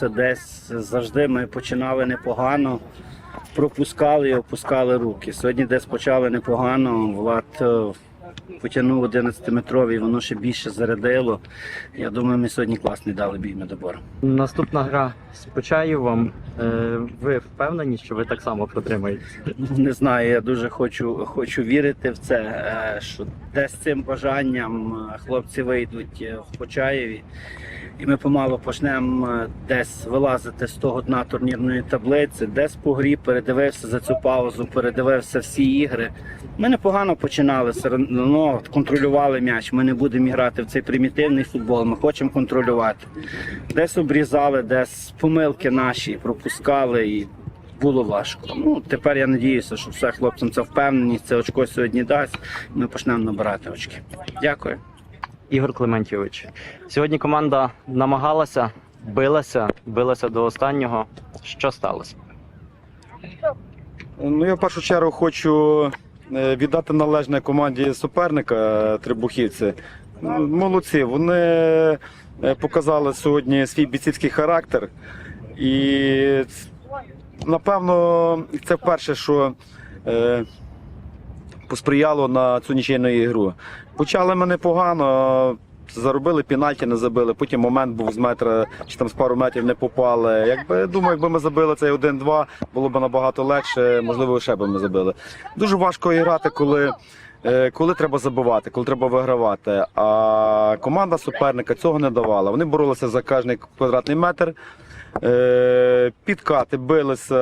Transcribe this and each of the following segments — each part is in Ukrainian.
склалося десь. Завжди ми починали непогано, пропускали і опускали руки. Сьогодні десь почали непогано. Влад е, потягнув 11-метровий, воно ще більше зарядило. Я думаю, ми сьогодні класний дали бій медобор. Наступна гра з Почаєвом. Е, Ви впевнені, що ви так само протримаєте? Ну, Не знаю, я дуже хочу, хочу вірити в це, е, що десь цим бажанням е, хлопці вийдуть в Почаєві. І ми помалу почнемо десь вилазити з того дна турнірної таблиці, десь по грі передивився за цю паузу, передивився всі ігри. Ми непогано починали, все одно контролювали м'яч. Ми не будемо грати в цей примітивний футбол, ми хочемо контролювати. Десь обрізали, десь помилки наші пропускали і було важко. Ну, тепер я надіюся, що все хлопцям це впевненість, це очко сьогодні дасть. Ми почнемо набирати очки. Дякую. Ігор Клементьович. Сьогодні команда намагалася, билася, билася до останнього. Що сталося? Ну, я в першу чергу хочу е, віддати належне команді суперника е, Трибухівці. Ну, Молодці, вони показали сьогодні свій бійцівський характер. І напевно, це вперше, що е, посприяло на цю нічийну ігру. Почали ми непогано. Заробили пенальті, не забили. Потім момент був з метра чи там з пару метрів не попали. Якби думаю, якби ми забили цей 1-2, було б набагато легше. Можливо, ще б ми забили. Дуже важко грати, коли, е, коли треба забивати, коли треба вигравати. А команда суперника цього не давала. Вони боролися за кожний квадратний метр. Е, Підкати билися,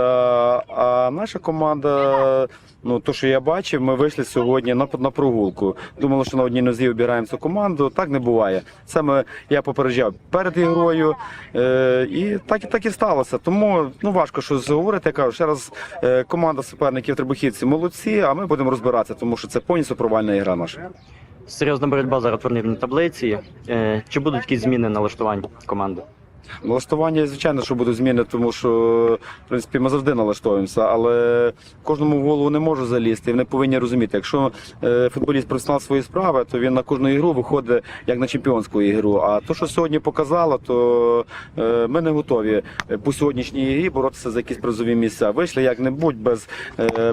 а наша команда, ну то, що я бачив, ми вийшли сьогодні на, на прогулку. Думали, що на одній нозі обираємо цю команду. Так не буває. Саме я попереджав перед ігрою, е, і так, і так і сталося. Тому ну важко щось говорити. Я кажу, ще раз е, команда суперників Трибухівці молодці, а ми будемо розбиратися, тому що це повністю провальна ігра наша. Серйозна боротьба в турнірній таблиці. Чи будуть якісь зміни налаштувань команди? Налаштування, звичайно, що будуть зміни, тому що в принципі ми завжди налаштовуємося, але кожному в голову не можу залізти. І вони повинні розуміти, якщо е, футболіст професіонал свої справи, то він на кожну ігру виходить як на чемпіонську ігру. А то, що сьогодні показало, то е, ми не готові е, по сьогоднішній ігрі боротися за якісь призові місця. Вийшли як-небудь без,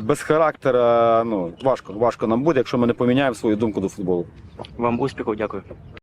без характера. Ну важко, важко нам буде, якщо ми не поміняємо свою думку до футболу. Вам успіху, дякую.